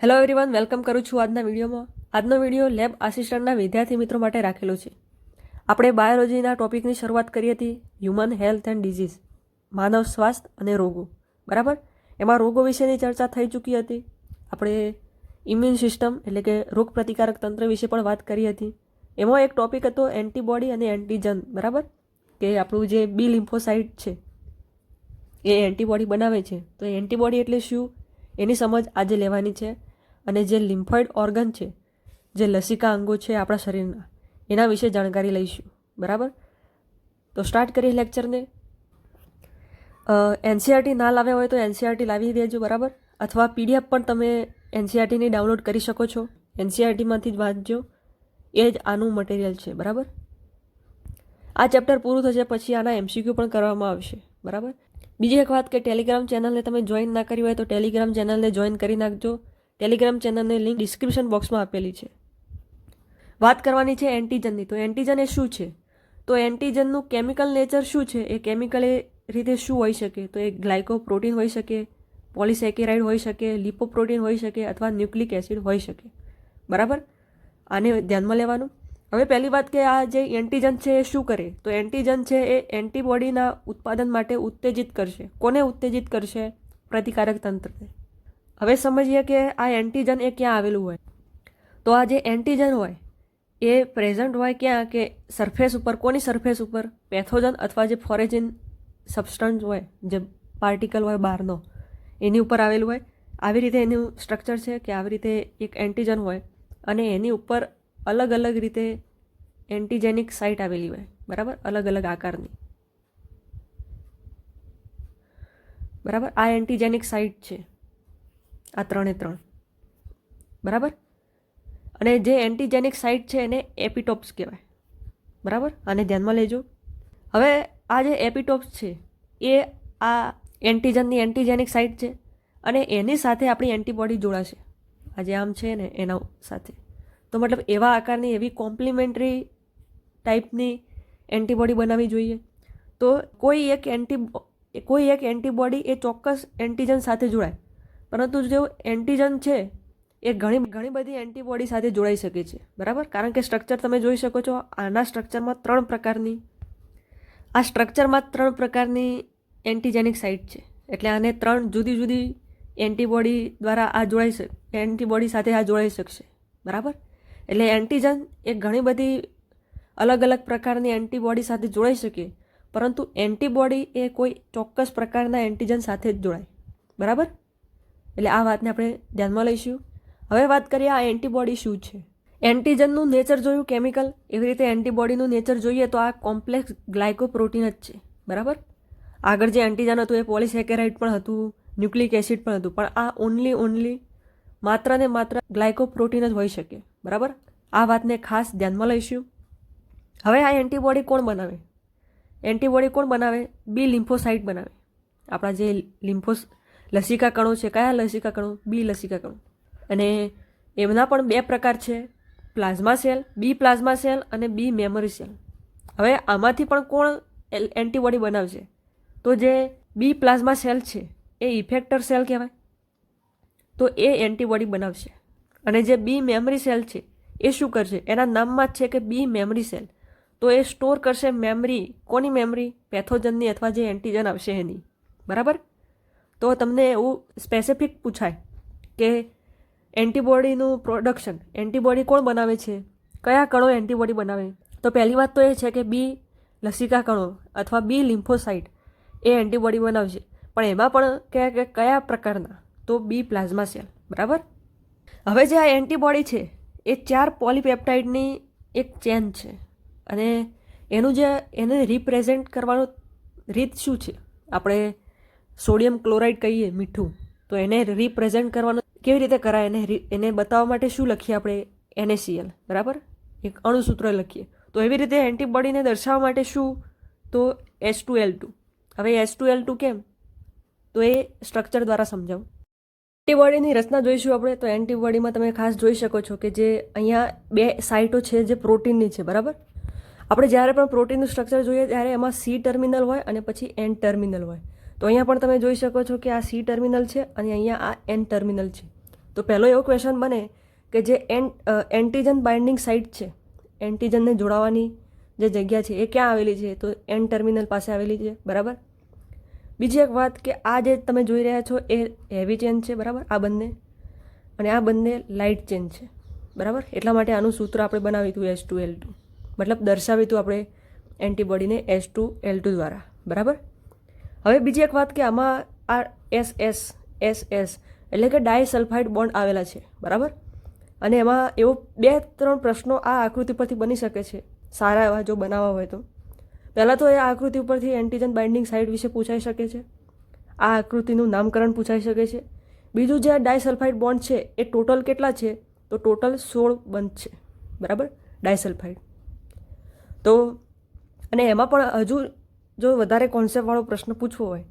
Hello everyone welcome કરું છું આજના વિડીયોમાં. આજનો વીડિયો લેબ આસિસ્ટન્ટના વિદ્યાર્થી મિત્રો માટે રાખેલો છે. આપણે બાયોલોજીના ટોપિકની શરૂઆત કરી હતી હ્યુમન હેલ્થ એન્ડ ડિઝીઝ માનવ સ્વાસ્થ્ય અને રોગો. બરાબર? એમાં રોગો વિશેની ચર્ચા થઈ ચૂકી હતી. આપણે ઇમ્યુન સિસ્ટમ એટલે કે રોગ પ્રતિકારક તંત્ર વિશે પણ વાત કરી હતી. એમાં એક ટોપિક હતો એન્ટીબોડી અને એન્ટીજન, બરાબર? કે આપણું જે બી લિમ્ફોસાઇટ છે, એ એન્ટીબોડી બનાવે છે. તો એન્ટીબોડી એટલે શું? એની સમજ આજે લેવાની છે. અને જે લિમ્ફોઇડ ઓર્ગન છે, જે લસિકા અંગો છે આપણા શરીરના, એના વિશે જાણકારી લઈશું. બરાબર? તો સ્ટાર્ટ કરીએ લેક્ચરને એનસીઆરટી ના લાવ્યા હોય તો એનસીઆરટી લાવી દેજો, બરાબર? અથવા પીડીએફ પણ તમે એનસીઆરટીની ડાઉનલોડ કરી શકો છો. એનસીઆરટીમાંથી જ વાંચજો. એ જ આનું મટીરિયલ છે, બરાબર? આ ચેપ્ટર પૂરું થશે પછી આના એમસીક્યુ પણ કરવામાં આવશે, બરાબર? બીજી એક વાત કે ટેલિગ્રામ ચેનલને તમે જોઈન ના કરી હોય તો ટેલિગ્રામ ચેનલને જોઈન કરી નાખજો. ટેલિગ્રામ ચેનલની લિંક ડિસ્ક્રિપ્શન બોક્સમાં આપેલી છે. વાત કરવાની છે એન્ટીજનની તો એન્ટીજન એ શું છે? તો એન્ટીજનનું કેમિકલ નેચર શું છે? એ કેમિકલ એ રીતે શું હોઈ શકે? તો એ ગ્લાયકો પ્રોટીન હોઈ શકે પોલિસેકેરાઇડ હોઈ શકે લિપોપ્રોટીન હોઈ શકે અથવા ન્યુક્લિક એસિડ હોઈ શકે. બરાબર? આને ધ્યાનમાં લેવાનું. હવે પહેલી વાત કે આ જે એન્ટીજન છે એ શું કરે? તો એન્ટીજન છે એ એન્ટીબોડીના ઉત્પાદન માટે ઉત્તેજિત કરશે. કોને ઉત્તેજિત કરશે? પ્રતિકારક તંત્રને. હવે સમજીએ કે આ એન્ટીજન એ ક્યાં આવેલું હોય. તો આ જે એન્ટીજન હોય, એ પ્રેઝન્ટ હોય ક્યાં? કે સરફેસ ઉપર? કોની સરફેસ ઉપર? પેથોજન અથવા જે ફોરેજિન સબસ્ટન્સ હોય, જે પાર્ટિકલ હોય બહારનો, એની ઉપર આવેલું હોય. આવી રીતે એનું સ્ટ્રક્ચર છે કે આવી રીતે એક એન્ટીજન હોય અને એની ઉપર અલગ અલગ રીતે એન્ટીજેનિક સાઇટ આવેલી હોય. બરાબર? અલગ અલગ આકારની. બરાબર? આ એન્ટીજેનિક સાઇટ છે. આ ત્રણે ત્રણ. બરાબર? અને જે એન્ટીજેનિક સાઇટ છે એને એપિટોપ્સ કહેવાય. બરાબર? આને ધ્યાનમાં લેજો. હવે આ જે એપિટોપ્સ છે, એ આ એન્ટીજનની એન્ટીજેનિક સાઇટ છે અને એની સાથે આપણી એન્ટીબોડી જોડાશે. આ જે આમ છે ને, એના સાથે. તો મતલબ એવા આકારની એવી કોમ્પ્લિમેન્ટરી ટાઈપની એન્ટીબોડી બનાવવી જોઈએ. તો કોઈ એક એન્ટી, કોઈ એક એન્ટીબોડી એ ચોક્કસ એન્ટીજન સાથે જોડાય. પરંતુ જો એન્ટીજન છે, એ ઘણી ઘણી બધી એન્ટીબોડી સાથે જોડાઈ શકે છે. બરાબર? કારણ કે સ્ટ્રક્ચર તમે જોઈ શકો છો, આના સ્ટ્રક્ચરમાં ત્રણ પ્રકારની આ સ્ટ્રક્ચરમાં ત્રણ પ્રકારની એન્ટીજેનિક સાઇટ છે. એટલે આને ત્રણ જુદી જુદી એન્ટીબોડી દ્વારા આ જોડાઈ શકે એન્ટીબોડી સાથે આ જોડાઈ શકશે. બરાબર? એટલે એન્ટીજન એ ઘણી બધી અલગ અલગ પ્રકારની એન્ટીબોડી સાથે જોડાઈ શકે, પરંતુ એન્ટીબોડી એ કોઈ ચોક્કસ પ્રકારના એન્ટીજન સાથે જ જોડાય. બરાબર? એટલે આ વાતને આપણે ધ્યાનમાં લઈશું. હવે વાત કરીએ આ એન્ટીબોડી શું છે. એન્ટીજનનું નેચર જોયું કેમિકલ? એવી રીતે એન્ટીબોડીનું નેચર જોઈએ તો આ કોમ્પ્લેક્સ ગ્લાયકોપ્રોટીન જ છે. બરાબર? આગળ જે એન્ટીજન હતું એ પોલિસેકેરાઇડ પણ હતું, ન્યુક્લિક એસિડ પણ હતું, પણ આ ઓનલી ઓનલી માત્ર ને માત્ર ગ્લાયકોપ્રોટીન જ હોઈ શકે. બરાબર? આ વાતને ખાસ ધ્યાનમાં લઈશું. હવે આ એન્ટીબોડી કોણ બનાવે? એન્ટીબોડી કોણ બનાવે? બી લિમ્ફોસાઇટ બનાવે. આપણા જે લિમ્ફોસ લસિકા કણો છે, કયા લસિકા કણો? બી લસિકા કણો. અને એમના પણ બે પ્રકાર છે, plasma cell, B plasma cell અને બી મેમરી સેલ. હવે આમાંથી પણ કોણ એન્ટીબોડી બનાવશે? તો જે બી પ્લાઝમા સેલ છે, એ ઇફેક્ટર સેલ કહેવાય. તો એ એન્ટીબોડી બનાવશે. અને જે બી મેમરી સેલ છે, એ શું કરશે? એના નામમાં જ છે કે બી મેમરી સેલ. તો એ સ્ટોર કરશે મેમરી, કોની મેમરી? પેથોજનની અથવા જે એન્ટીજન આવશે એની. બરાબર? તો તમને એવું સ્પેસિફિક પૂછાય કે એન્ટીબોડીનું પ્રોડક્શન એન્ટીબોડી કોણ બનાવે છે? કયા કણો એન્ટીબોડી બનાવે? તો પહેલી વાત તો એ છે કે બી લસિકા કણો અથવા બી લિમ્ફોસાઇટ એ એન્ટીબોડી બનાવશે. પણ એમાં પણ કયા કે કયા પ્રકારના? તો બી પ્લાઝમા સેલ બરાબર? હવે જે આ એન્ટીબોડી છે, એ ચાર પોલીપેપ્ટાઇડની એક ચેન છે. અને એનું જે, એને રિપ્રેઝેન્ટ કરવાનું રીત શું છે? આપણે સોડિયમ ક્લોરાઇડ કહીએ મીઠું, તો એને રિપ્રેઝેન્ટ કરવાનું, કેવી રીતે કરાય એને એને બતાવવા માટે શું લખીએ આપણે? એનએસીએલ બરાબર? એક અણુસૂત્ર લખીએ. તો એવી રીતે એન્ટીબોડીને દર્શાવવા માટે શું? તો એસ ટુ એલ ટુ હવે એસ ટુ એલ ટુ કેમ? તો એ સ્ટ્રક્ચર દ્વારા સમજાવું. એન્ટીબોડીની રચના જોઈશું આપણે, તો એન્ટીબોડીમાં તમે ખાસ જોઈ શકો છો કે જે અહીંયા બે સાઇટો છે જે પ્રોટીનની છે, બરાબર? આપણે જ્યારે પણ પ્રોટીનનું સ્ટ્રક્ચર જોઈએ, ત્યારે એમાં સી ટર્મિનલ હોય અને પછી એન ટર્મિનલ હોય. તો અહીંયા પણ તમે જોઈ શકો છો કે આ સી ટર્મિનલ છે અને અહીંયા આ એન ટર્મિનલ છે. તો પહેલો એવો ક્વેશ્ચન બને કે જે એન એન્ટીજન બાઇન્ડિંગ સાઇટ છે એન્ટીજનને જોડાવાની જે જગ્યા છે એ ક્યાં આવેલી છે? તો એન ટર્મિનલ પાસે આવેલી છે, બરાબર? બીજી એક વાત કે આ જે તમે જોઈ રહ્યા છો એ હેવી ચેન છે, બરાબર? આ બંને. અને આ બંને લાઇટ ચેન છે, બરાબર? એટલા માટે આનું સૂત્ર આપણે બનાવ્યું હતું એસ ટુ એલ ટુ મતલબ દર્શાવ્યું હતું આપણે એન્ટીબોડીને એસ ટુ એલ ટુ દ્વારા, બરાબર? હવે બીજી એક વાત કે આમાં આ એસ એસ એસ એસ એટલે કે ડાયસલ્ફાઇડ બોન્ડ આવેલા છે, બરાબર? અને એમાં એવો બે ત્રણ પ્રશ્નો આ આકૃતિ પરથી બની શકે છે, સારા એવા જો બનાવવા હોય તો. પહેલાં તો એ આકૃતિ ઉપરથી એન્ટીજન બાઇન્ડિંગ સાઇટ વિશે પૂછાઈ શકે છે, આ આકૃતિનું નામકરણ પૂછાઈ શકે છે. બીજું જે આ ડાયસલ્ફાઇડ બોન્ડ છે, એ ટોટલ કેટલા છે? તો ટોટલ સોળ બંધ છે, બરાબર? ડાયસલ્ફાઇડ. તો અને એમાં પણ હજુ જો વધારે કોન્સેપ્ટવાળો પ્રશ્ન પૂછવો હોય,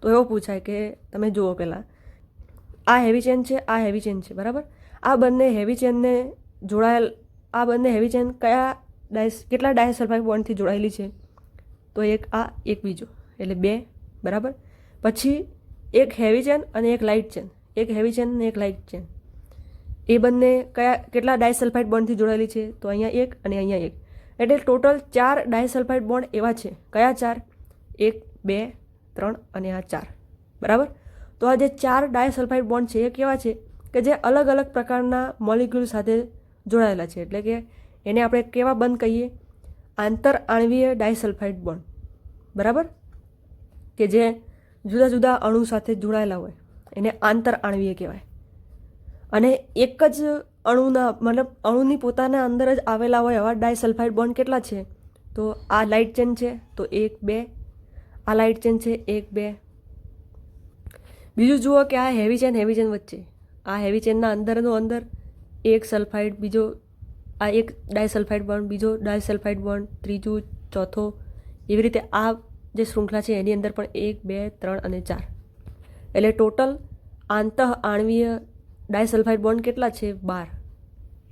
તો એવો પૂછાય કે તમે જુઓ પહેલાં, આ હેવી ચેન છે, આ હેવી ચેન છે, બરાબર? આ બંને હેવી ચેનને જોડાયેલ, આ બંને હેવી ચેન કયા ડાયસ કેટલા ડાયસલ્ફાઇડ બોન્ડથી જોડાયેલી છે? તો એક આ, એક બીજો, એટલે બે, બરાબર? પછી એક હેવી ચેન અને એક લાઇટ ચેન એક હેવી ચેન અને એક લાઇટ ચેન એ બંને કયા, કેટલા ડાયસલ્ફાઇડ બોન્ડથી જોડાયેલી છે? તો અહીંયા એક અને અહીંયા એક. એટલે ટોટલ ચાર ડાયસલ્ફાઇડ બોન્ડ એવા છે. કયા ચાર? એક, બે, ત્રણ અને આ ચાર. બરાબર? તો આ જે ચાર ડાયસલ્ફાઇડ બોન્ડ છે એ કેવા છે? કે જે અલગ અલગ પ્રકારના મોલિક્યુલ સાથે જોડાયેલા છે. એટલે કે એને આપણે કેવા બંધ કહીએ? આંતર આણવીય ડાયસલ્ફાઇડ બોન્ડ. બરાબર? કે જે જુદા જુદા અણુ સાથે જોડાયેલા હોય. એને આંતર આણવીય કહેવાય. અને એક જ અણુના, મતલબ અણુની પોતાના અંદર જ આવેલા હોય એવા ડાયસલ્ફાઇડ બોન્ડ કેટલા છે? તો આ લાઇટ ચેન છે, તો એક, બે. આ લાઇટ ચેન છે, એક, બે. બીજું જુઓ કે આ હેવી ચેન હેવી ચેન વચ્ચે. આ હેવી ચેનના અંદરનો અંદર એક સલ્ફાઇડ બીજો આ એક ડાયસલ્ફાઇડ બોન્ડ બીજો ડાયસલ્ફાઇડ બોન્ડ ત્રીજું, ચોથો. એવી રીતે આ જે શૃંખલા છે એની અંદર પણ એક, બે, ત્રણ અને ચાર. એટલે ટોટલ આંતઃ આણવીય ડાયસલ્ફાઇડ બોન્ડ કેટલા છે? બાર.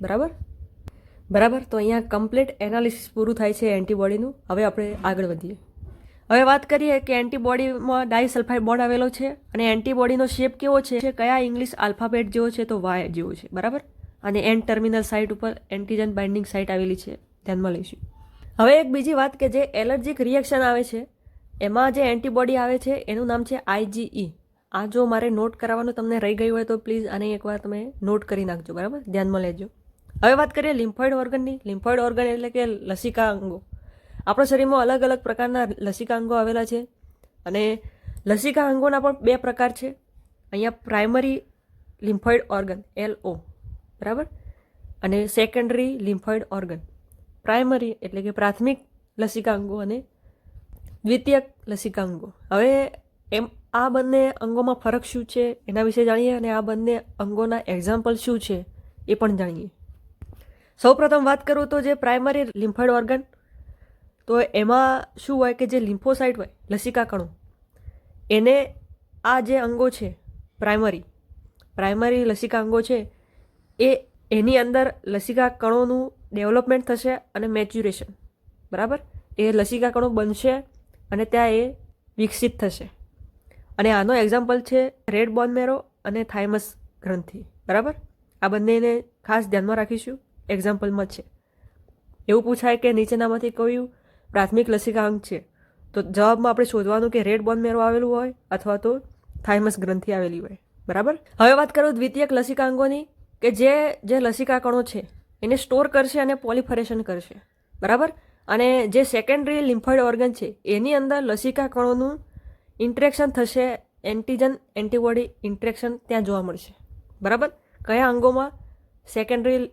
બરાબર? બરાબર, તો અહીંયા કમ્પ્લીટ એનાલિસિસ પૂરું થાય છે એન્ટીબોડીનું હવે આપણે આગળ વધીએ. હવે વાત કરીએ કે એન્ટીબોડીમાં ડાયસલ્ફાઇડ બોન્ડ આવેલો છે અને એન્ટીબોડીનો શેપ કેવો છે? કયા ઇંગ્લિશ આલ્ફાબેટ જેવો છે તો વાય જેવો છે. બરાબર? અને એન ટર્મિનલ સાઇટ ઉપર એન્ટીજન બાઇન્ડિંગ સાઇટ આવેલી છે. ધ્યાનમાં લઈશું. હવે એક બીજી વાત કે જે એલર્જીક રિએક્શન આવે છે, એમાં જે એન્ટીબોડી આવે છે, એનું નામ છે આઈજીઈ આ જો મારે નોટ કરાવવાનું તમને રહી ગયું હોય તો પ્લીઝ આને એકવાર તમે નોટ કરી નાખજો. બરાબર? ધ્યાનમાં લેજો. હવે વાત કરીએ લિમ્ફોઇડ ઓર્ગનની. લિમ્ફોઇડ ઓર્ગન એટલે કે લસિકા અંગો. આપણા શરીરમાં અલગ અલગ પ્રકારના લસિકા અંગો આવેલા છે અને લસિકા અંગોના પણ બે પ્રકાર છે. અહીંયા primary lymphoid organ, L O, બરાબર? અને સેકન્ડરી લિમ્ફોઇડ ઓર્ગન. પ્રાઇમરી એટલે કે પ્રાથમિક લસિકા અંગો અને દ્વિતીયક લસિકા અંગો. હવે એમ આ બંને અંગોમાં ફરક શું છે એના વિશે જાણીએ અને આ બંને અંગોના એક્ઝામ્પલ શું છે એ પણ જાણીએ. સૌપ્રથમ વાત કરું તો જે પ્રાઇમરી લિમ્ફોઇડ ઓર્ગન તો એમાં શું હોય કે જે લિમ્ફોસાઇટ હોય, લસિકા કણો, એને આ જે અંગો છે પ્રાઇમરી પ્રાઇમરી લસિકા અંગો છે, એ એની અંદર લસિકા કણોનું ડેવલપમેન્ટ થશે અને મેચ્યુરેશન બરાબર? એ લસિકા કણો બનશે અને ત્યાં એ વિકસિત થશે. અને આનો એક્ઝામ્પલ છે રેડ બોન મેરો અને થાઇમસ ગ્રંથિ, બરાબર? આ બંનેને ખાસ ધ્યાનમાં રાખીશું. એક્ઝામ્પલમાં છે. એવું પૂછાય કે નીચેનામાંથી કયું પ્રાથમિક લસિકા અંગ છે? તો જવાબમાં આપણે શોધવાનું કે રેડ બોન મેરો આવેલું હોય અથવા તો થાઇમસ ગ્રંથિ આવેલી હોય. બરાબર? હવે વાત કરું દ્વિતીયક લસિકાંગોની કે જે જે લસિકા કણો છે, એને સ્ટોર કરશે અને પોલિફરેશન કરશે. બરાબર? અને જે સેકન્ડરી લિમ્ફોઇડ ઓર્ગન છે, એની અંદર લસિકા કણોનું ઇન્ટરેક્શન થશે એન્ટીજન એન્ટીબોડી ઇન્ટરેક્શન ત્યાં જોવા મળશે. બરાબર? કયા અંગોમાં સેકન્ડરી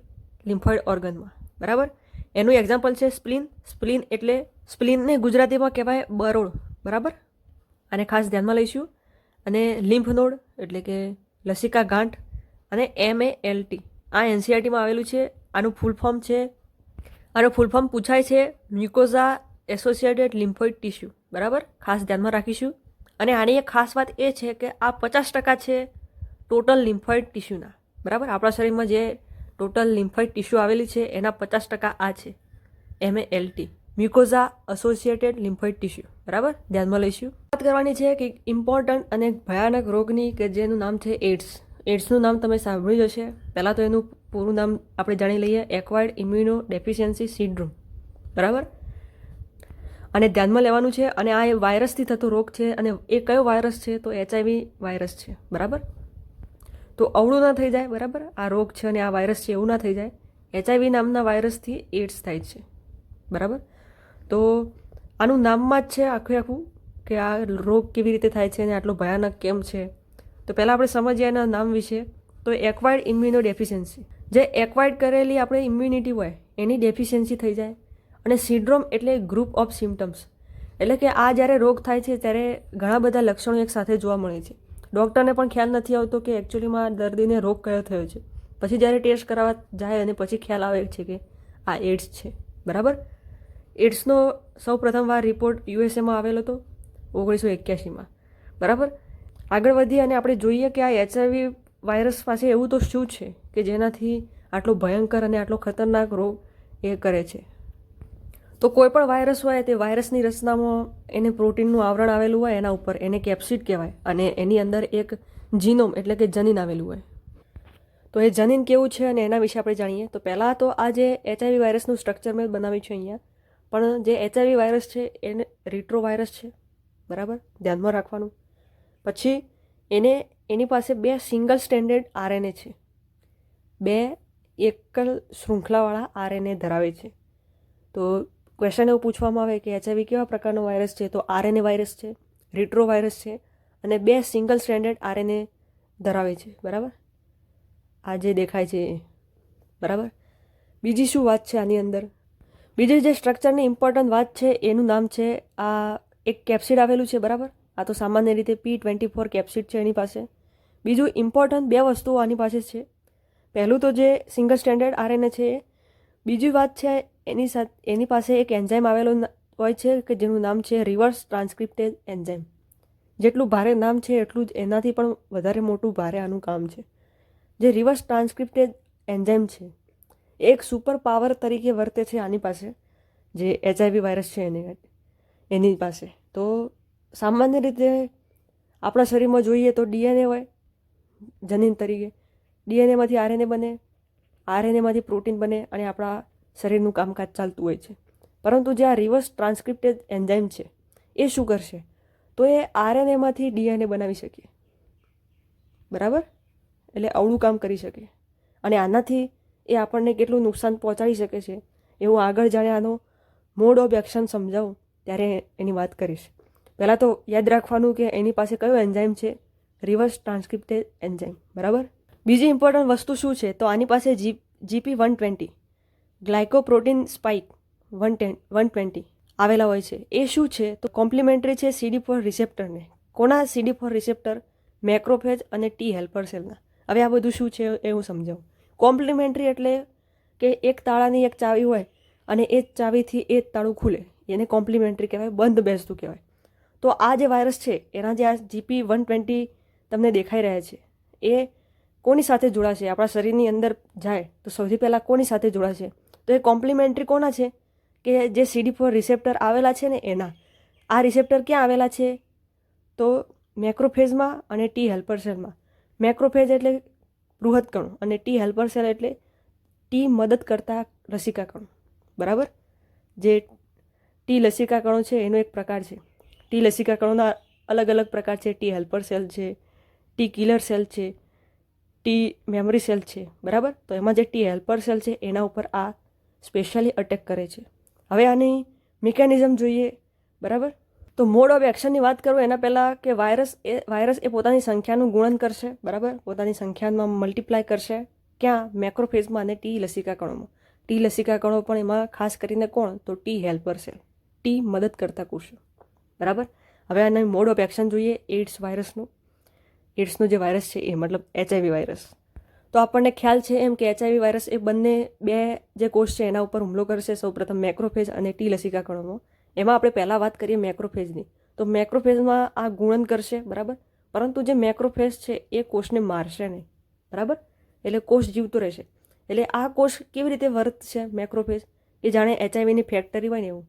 લિમ્ફોઇડ ઓર્ગનમાં. બરાબર? એનું એક્ઝામ્પલ છે સ્પ્લિન. સ્પ્લિન એટલે સ્પ્લિનને ગુજરાતીમાં કહેવાય બરોળ. બરાબર? અને ખાસ ધ્યાનમાં લઈશું. અને લિમ્ફ નોડ એટલે કે લસિકા ગાંઠ અને એમ એ એલ ટી આ એનસીઆરટીમાં આવેલું છે. આનું ફૂલ ફોર્મ છે. આનું ફૂલ ફોર્મ પૂછાય છે મ્યુકોઝા એસોસિએટેડ લિમ્ફોઇડ ટિશ્યુ બરાબર? ખાસ ધ્યાનમાં રાખીશું. અને આની એક ખાસ વાત એ છે કે આ પચાસ ટકા છે ટોટલ લિમ્ફોઇડ ટિશ્યુના બરાબર? આપણા શરીરમાં જે ટોટલ લિમ્ફાઇડ ટિશ્યુ આવેલી છે, એના પચાસ ટકા આ છે. M L T, mucosa associated lymphoid tissue. બરાબર? ધ્યાનમાં લઈશું. વાત કરવાની છે કે ઇમ્પોર્ટન્ટ અને ભયાનક રોગની કે જેનું નામ છે એડ્સ એડ્સનું નામ તમે સાંભળ્યું જ હશે. પહેલાં તો એનું પૂરું નામ આપણે જાણી લઈએ, એક્વાયર્ડ ઇમ્યુનો ડેફિશિયન્સી સિન્ડ્રોમ. બરાબર? અને ધ્યાનમાં લેવાનું છે, અને આ એ વાયરસથી થતો રોગ છે, અને એ કયો વાયરસ છે, તો એચઆઈવી વાયરસ છે. બરાબર? તો અવળું ના થઈ જાય, બરાબર? આ રોગ છે અને આ વાયરસ છે, એવું ના થઈ જાય. એચઆઈવી નામના વાયરસથી એડ્સ થાય છે, બરાબર? તો આનું નામમાં જ છે આખું આખું કે આ રોગ કેવી રીતે થાય છે અને આટલો ભયાનક કેમ છે? તો પહેલાં આપણે સમજીએ એના નામ વિશે. તો એક્વાયર્ડ ઇમ્યુનો ડેફિશિયન્સી જે એક્વાયર્ડ કરેલી આપણે ઇમ્યુનિટી હોય, એની ડેફિશિયન્સી થઈ જાય. અને સિન્ડ્રોમ એટલે ગ્રુપ ઓફ સિમ્ટમ્સ એટલે કે આ જ્યારે રોગ થાય છે, ત્યારે ઘણા બધા લક્ષણો એકસાથે જોવા મળે છે. ડૉક્ટરને પણ ખ્યાલ નથી આવતો કે એકચ્યુઅલીમાં દર્દીને રોગ કયો થયો છે. પછી જ્યારે ટેસ્ટ કરાવવા જાય અને પછી ખ્યાલ આવે છે કે આ એડ્સ છે. બરાબર? એડ્સનો સૌ પ્રથમવાર રિપોર્ટ યુએસએમાં આવેલો હતો ઓગણીસો એક્યાસીમાં બરાબર? આગળ વધીએ અને આપણે જોઈએ કે આ એચઆઈવી વાયરસ પાસે એવું તો શું છે કે જેનાથી આટલો ભયંકર અને આટલો ખતરનાક રોગ એ કરે છે? તો કોઈ પણ વાયરસ હોય તે વાયરસની રચનામાં એને પ્રોટીનનું આવરણ આવેલું હોય એના ઉપર એને કેપ્સિડ કહેવાય અને એની અંદર એક જીનોમ એટલે કે જનીન આવેલું હોય. તો એ જનીન કેવું છે અને એના વિશે આપણે જાણીએ. તો પહેલાં તો આ જે એચઆઈવી વાયરસનું સ્ટ્રક્ચર મેં બનાવ્યું છે અહીંયા. પણ જે એચઆઈવી વાયરસ છે એને રિટ્રો વાયરસ છે. બરાબર? ધ્યાનમાં રાખવાનું. પછી એને, એની પાસે બે સિંગલ સ્ટેન્ડર્ડ આરએનએ છે. બે એકલ શૃંખલાવાળા આરએનએ ધરાવે છે. તો ક્વેશ્ચન એવું પૂછવામાં આવે કે એચઆઈવી કેવા પ્રકારનો વાયરસ છે, તો આરએનએ વાયરસ છે, રિટ્રો વાયરસ છે અને બે સિંગલ સ્ટેન્ડર્ડ આરએનએ ધરાવે છે, બરાબર? આ જે દેખાય છે, બરાબર? બીજી શું વાત છે આની અંદર? બીજી જે સ્ટ્રક્ચરની ઇમ્પોર્ટન્ટ વાત છે, એનું નામ છે, આ એક કેપ્સિડ આવેલું છે, બરાબર? આ તો સામાન્ય રીતે પી ટ્વેન્ટી ફોર કેપ્સિડ છે એની પાસે. બીજું ઇમ્પોર્ટન્ટ બે વસ્તુઓ આની પાસે છે. પહેલું તો જે સિંગલ સ્ટેન્ડર્ડ આરએનએ છે, બીજી વાત છે એની સાથે એની પાસે એક એન્ઝાઇમ આવેલો હોય છે કે જેનું નામ છે રિવર્સ ટ્રાન્સક્રિપ્ટેડ એન્ઝાઇમ. જેટલું ભારે નામ છે એટલું જ એનાથી પણ વધારે મોટું ભારે આનું કામ છે. જે રિવર્સ ટ્રાન્સક્રિપ્ટેડ એન્ઝાઇમ છે. એક સુપર પાવર તરીકે વર્તે છે આની પાસે, જે એચઆઈવી વાયરસ છે એની. એની પાસે. તો સામાન્ય રીતે આપણા શરીરમાં જોઈએ તો ડીએનએ હોય, જનીન તરીકે. ડીએનએમાંથી આરએનએ બને, આરએનએમાંથી પ્રોટીન બને અને આપણા શરીરનું કામકાજ ચાલતું હોય છે. પરંતુ જે આ રિવર્સ ટ્રાન્સક્રિપ્ટેડ એન્ઝાઇમ છે, એ શું કરશે તો એ આરએનએમાંથી ડીએનએ બનાવી શકીએ. બરાબર? એટલે અવળું કામ કરી શકે અને આનાથી એ આપણને કેટલું નુકસાન પહોંચાડી શકે છે, એ હું આગળ જાણે આનો મોડ ઓફ એક્શન સમજાવું, ત્યારે એની વાત કરીશ. પહેલાં તો યાદ રાખવાનું કે એની પાસે કયો એન્ઝાઇમ છે? Reverse transcripted enzyme. બરાબર? બીજી ઇમ્પોર્ટન્ટ વસ્તુ શું છે? તો આની પાસે G, GP one twenty. Glycoprotein spike one ten, one twenty આવેલા હોય છે. એ શું છે? તો કોમ્પ્લિમેન્ટરી છે સીડી ફોર રિસેપ્ટરને. કોના સીડી ફોર રિસેપ્ટર? મેક્રોફેજ અને ટી હેલ્પર સેલના. હવે આ બધું શું છે એ હું સમજાવું. કોમ્પ્લિમેન્ટરી એટલે કે એક તાળાની એક ચાવી હોય અને એ ચાવીથી એ તાળું ખુલે. એને કોમ્પ્લિમેન્ટરી કહેવાય, બંધ બેસતું કહેવાય. તો આ જે વાયરસ છે, એના જે આ જીપી વન ટ્વેન્ટી તમને દેખાઈ રહ્યા છે, એ કોની સાથે જોડાશે? આપણા શરીરની અંદર જાય તો સૌથી પહેલાં કોની સાથે જોડાશે? તો એ કોમ્પ્લિમેન્ટરી કોના છે? કે જે સીડી ફોર રિસેપ્ટર આવેલા છે ને એના. આ રિસેપ્ટર ક્યાં આવેલા છે? તો મેક્રોફેઝમાં અને ટી હેલ્પર સેલમાં મેક્રોફેઝ એટલે બૃહદ કણો અને ટી હેલ્પર સેલ એટલે ટી મદદ કરતા લસિકા કણો. બરાબર? જે ટી લસિકા કણો છે, એનો એક પ્રકાર છે. ટી લસિકા કણોના અલગ અલગ પ્રકાર છે. ટી હેલ્પર સેલ છે, ટી કિલર સેલ છે, ટી મેમરી સેલ છે. બરાબર? તો એમાં જે ટી હેલ્પર સેલ છે, એના ઉપર આ સ્પેશિયલી અટેક કરે છે. હવે આની મિકેનિઝમ જોઈએ, બરાબર? તો મોડ ઓફ એક્શનની વાત કરું, એના પહેલાં કે વાયરસ એ વાયરસ એ પોતાની સંખ્યાનું ગુણન કરશે, બરાબર? પોતાની સંખ્યામાં મલ્ટીપ્લાય કરશે. ક્યાં? મેક્રોફેઝમાં અને ટી લસિકા કણોમાં ટી લસિકા કણો પણ એમાં ખાસ કરીને કોણ? તો ટી હેલ્પર સેલ ટી મદદ કરતા કોષો. બરાબર? હવે આને મોડ ઓફ એક્શન જોઈએ એડ્સ વાયરસનું એડ્સનો જે વાયરસ છે એ, મતલબ એચઆઈવી વાયરસ તો આપણને ખ્યાલ છે એમ કે એચઆઈવી વાયરસ એ બંને બે જે કોષ છે એના ઉપર હુમલો કરશે સૌપ્રથમ મેક્રોફેજ અને ટી લસિકા એમાં આપણે પહેલાં વાત કરીએ મેક્રોફેજની તો મેક્રોફેજમાં આ ગુણન કરશે, બરાબર? પરંતુ જે મેક્રોફેજ છે એ કોષને મારશે નહીં. બરાબર? એટલે કોષ જીવતો રહેશે. એટલે આ કોષ કેવી રીતે વર્તશે મેક્રોફેજ એ જાણે એચઆઈવીની ફેક્ટરી હોય ને એવું.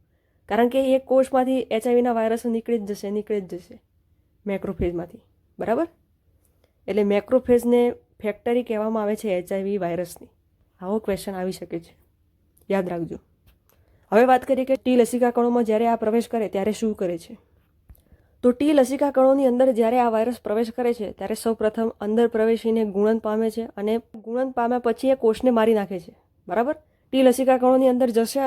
કારણ કે એ કોષમાંથી એચઆઈવીના વાયરસો નીકળી જ જશે, નીકળી જ જશે મેક્રોફેજમાંથી બરાબર? એટલે મેક્રોફેજને ફેક્ટરી કહેવામાં આવે છે એચઆઈવી વાયરસની. આવો ક્વેશ્ચન આવી શકે છે. યાદ રાખજો. હવે વાત કરીએ કે ટી લસિકા કણોમાં જ્યારે આ પ્રવેશ કરે ત્યારે શું કરે છે? તો ટી લસિકા કણોની અંદર જ્યારે આ વાયરસ પ્રવેશ કરે છે, ત્યારે સૌપ્રથમ અંદર પ્રવેશીને ગુણન પામે છે અને ગુણન પામ્યા પછી એ કોષને મારી નાખે છે. બરાબર? ટી લસિકા કણોની અંદર જશે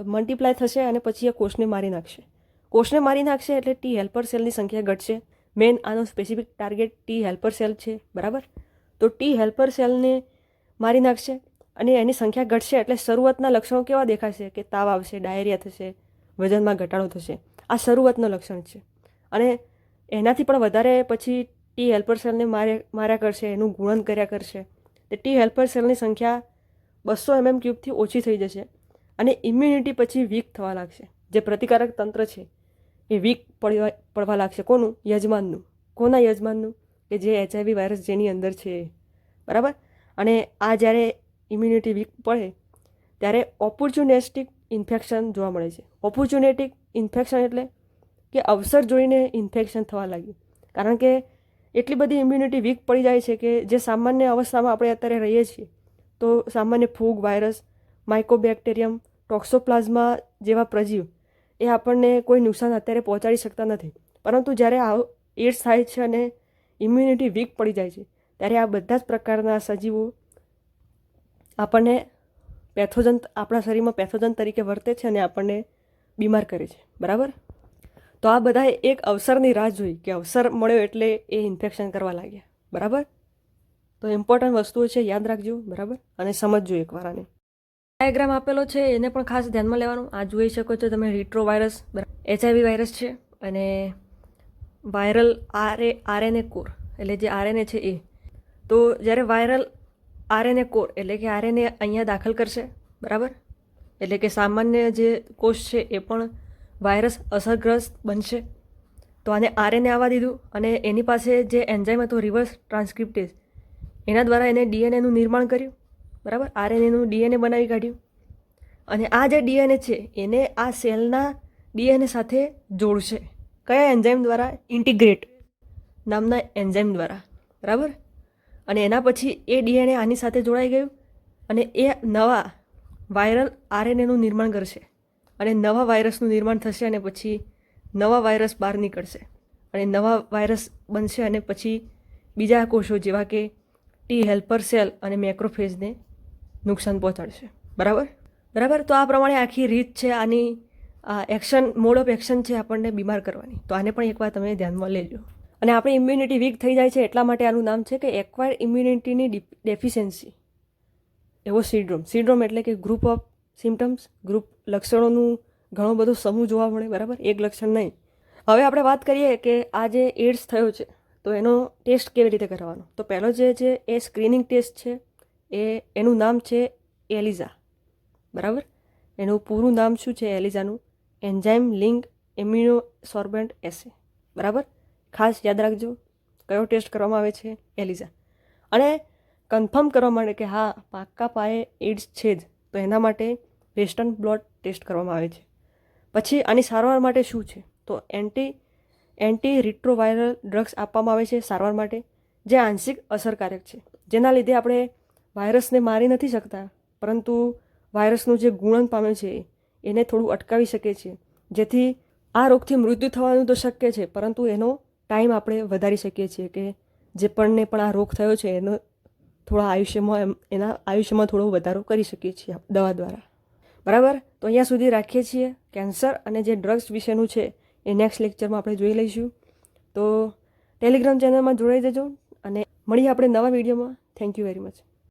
મલ્ટીપ્લાય થશે અને પછી એ કોષને મારી નાખશે. કોષને મારી નાખશે એટલે ટી હેલ્પર સેલની સંખ્યા ઘટશે. મેન આનો specific target T helper cell છે. બરાબર? તો ટી હેલ્પર સેલને મારી નાખશે અને એની સંખ્યા ઘટશે એટલે શરૂઆતના લક્ષણો કેવા દેખાશે? કે તાવ આવશે, ડાયરિયા થશે, વજનમાં ઘટાડો થશે. આ શરૂઆતનું લક્ષણ છે. અને એનાથી પણ વધારે પછી ટી હેલ્પર સેલને મારે, માર્યા કરશે, એનું ગુણન કર્યા કરશે. તે ટી હેલ્પર સેલની સંખ્યા બસો એમએમ ક્યુબથી ઓછી થઈ જશે અને ઇમ્યુનિટી પછી વીક થવા લાગશે. જે પ્રતિકારક તંત્ર છે, એ વીક પડવા પડવા લાગશે. કોનું? યજમાનનું. કોના યજમાનનું? કે જે એચઆઈવી વાયરસ જેની અંદર છે. બરાબર? અને આ જ્યારે ઇમ્યુનિટી વીક પડે, ત્યારે ઓપોર્ચ્યુનેસ્ટિક ઇન્ફેક્શન જોવા મળે છે. ઓપોર્ચ્યુનેટિક ઇન્ફેક્શન એટલે કે અવસર જોઈને ઇન્ફેક્શન થવા લાગ્યું. કારણ કે એટલી બધી ઇમ્યુનિટી વીક પડી જાય છે કે જે સામાન્ય અવસ્થામાં આપણે અત્યારે રહીએ છીએ, તો સામાન્ય ફૂગ વાયરસ માઇકોબેક્ટેરિયમ ટોક્સોપ્લાઝમા જેવા પ્રજીવ, એ આપણને કોઈ નુકસાન અત્યારે પહોંચાડી શકતા નથી. પરંતુ જ્યારે આ એડ્સ થાય છે અને ઇમ્યુનિટી વીક પડી જાય છે. ત્યારે આ બધા જ પ્રકારના સજીવો આપણને પેથોજન આપણા શરીરમાં પેથોજન તરીકે વર્તે છે અને આપણને બીમાર કરે છે. બરાબર? તો આ બધાએ એક અવસરની રાહ જોઈ કે અવસર મળ્યો એટલે એ ઇન્ફેક્શન કરવા લાગ્યા. બરાબર? તો ઇમ્પોર્ટન્ટ વસ્તુઓ છે, યાદ રાખજો. બરાબર? અને સમજજો એકવાર આને. ડાયાગ્રામ આપેલો છે, એને પણ ખાસ ધ્યાનમાં લેવાનું. આ જોઈ શકો છો તમે રિટ્રો વાયરસ એચઆઈવી વાયરસ છે અને વાયરલ આરએ, આરએનએ કોર, એટલે જે આરએનએ છે એ. તો જ્યારે વાયરલ આરએનએ કોર, એટલે કે આરએનએ અહીંયા દાખલ કરશે, બરાબર? એટલે કે સામાન્ય જે કોષ છે એ પણ વાયરસ અસરગ્રસ્ત બનશે. તો આને આરએનએ આવવા દીધું અને એની પાસે જે એન્ઝાઇમ હતો, રિવર્સ ટ્રાન્સક્રિપ્ટેઝ, એના દ્વારા એને ડીએનએનું નિર્માણ કર્યું, બરાબર? આરએનએનું ડીએનએ બનાવી કાઢ્યું. અને આ જે ડીએનએ છે, એને આ સેલના ડીએનએ સાથે જોડશે. કયા એન્ઝાઇમ દ્વારા? ઇન્ટિગ્રેટ નામના એન્ઝાઇમ દ્વારા. બરાબર? અને એના પછી એ ડીએનએ આની સાથે જોડાઈ ગયું અને એ નવા વાયરલ આરએનએનું નિર્માણ કરશે. અને નવા વાયરસનું નિર્માણ થશે અને પછી નવા વાયરસ બહાર નીકળશે. અને નવા વાયરસ બનશે અને પછી બીજા કોષો જેવા કે ટી હેલ્પર સેલ અને મેક્રોફેઝને નુકસાન પહોંચાડશે. બરાબર? બરાબર? તો આ પ્રમાણે આખી રીત છે આની એક્શન મોડ ઓફ એક્શન છે આપણને બીમાર કરવાની. તો આને પણ એકવાર તમે ધ્યાનમાં લેજો. અને આપણી ઇમ્યુનિટી વીક થઈ જાય છે એટલા માટે આનું નામ છે કે એક્વાયર્ડ ઇમ્યુનિટીની ડેફિશિયન્સી એવો સિન્ડ્રોમ સિન્ડ્રોમ એટલે કે ગ્રુપ ઓફ સિમ્ટમ્સ ગ્રુપ લક્ષણોનું ઘણો બધો સમૂહ જોવા મળે, બરાબર? એક લક્ષણ નહીં. હવે આપણે વાત કરીએ કે આ જે એડ્સ થયો છે, તો એનો ટેસ્ટ કેવી રીતે કરવાનો? તો પહેલો જે છે, એ સ્ક્રીનિંગ ટેસ્ટ છે. એ, એનું નામ છે એલિઝા. બરાબર? એનું પૂરું નામ શું છે એલિઝાનું? Enzyme link amino sorbent assay. બરાબર? ખાસ યાદ રાખજો. કયો ટેસ્ટ કરવામાં આવે છે? એલિઝા. અને કન્ફર્મ કરવા માટે કે હા, પાક્કા પાયે એડ્સ છે જ, તો એના માટે વેસ્ટર્ન બ્લોટ ટેસ્ટ કરવામાં આવે છે. પછી આની સારવાર માટે શું છે? તો એન્ટી એન્ટી રિટ્રોવાયરલ ડ્રગ્સ આપવામાં આવે છે સારવાર માટે, જે આંશિક અસરકારક છે. જેના લીધે આપણે વાયરસને મારી નથી શકતા, પરંતુ વાયરસનું જે ગુણન પામે છે એને થોડું અટકાવી શકીએ છીએ જેથી આ રોગથી મૃત્યુ થવાનું તો શક્ય છે, પરંતુ એનો ટાઈમ આપણે વધારી શકીએ છીએ કે જે પણને પણ આ રોગ થયો છે, એનો થોડા આયુષ્યમાં એમ, એના આયુષ્યમાં થોડો વધારો કરી શકીએ છીએ દવા દ્વારા. બરાબર? તો અહીંયા સુધી રાખીએ છીએ કેન્સર અને જે ડ્રગ્સ વિશેનું છે, એ નેક્સ્ટ લેક્ચરમાં આપણે જોઈ લઈશું. તો ટેલિગ્રામ ચેનલમાં જોડાઈ જજો અને મળીએ આપણે નવા વિડીયોમાં. Thank you very much.